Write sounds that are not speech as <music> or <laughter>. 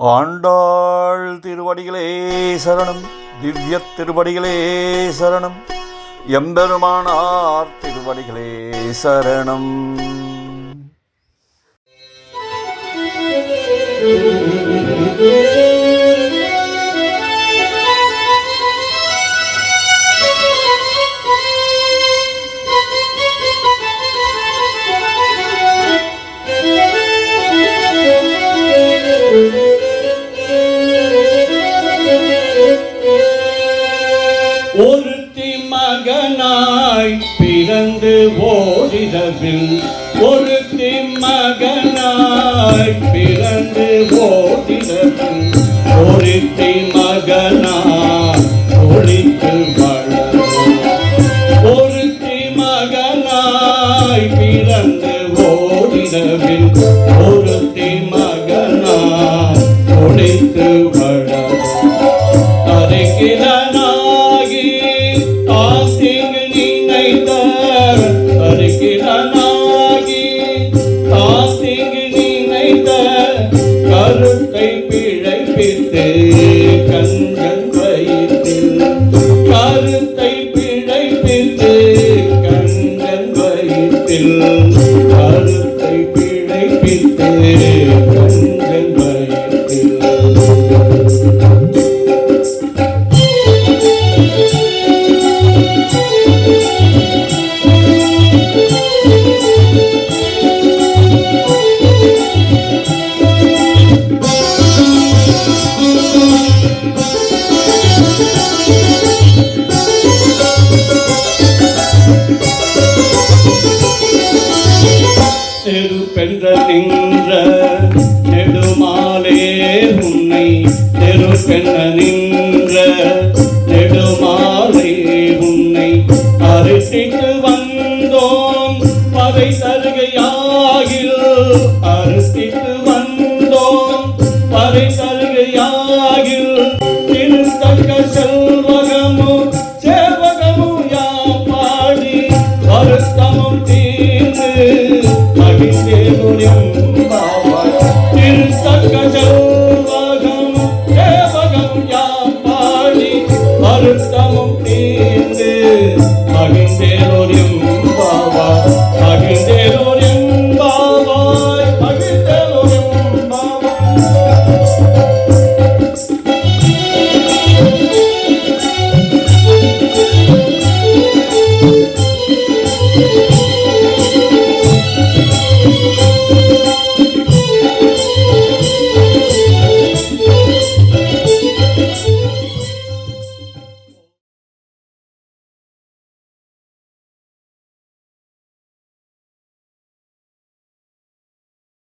ஆண்டாள் திருவடிகளே சரணம் திவ்ய திருவடிகளே சரணம் எம்பெருமானார் திருவடிகளே சரணம் Thank <laughs> you. மகனாய் பிறந்து ஓடிடவில் ஒரு மகனாய் பிறந்து ஓடிடவில் ஒரு மகனாய் ஒளித்து வளரும். ஒருத்தி மகனாய் பிறந்து ஓடிடவில் ஒருத்தி மகனாய் ஒளித்து வளரும். அருகிலனாகி காத்திங்கு வயிற்றில் கருத்தை பிழைப்பித்து கண்கள் வயிற்றில் தெருப்பென்ற நின்ற நெடுமாலே உன்னை தெருப்பென்ற நின்ற வருத்தமும் நீங்கு மகிழ்ந்தேன்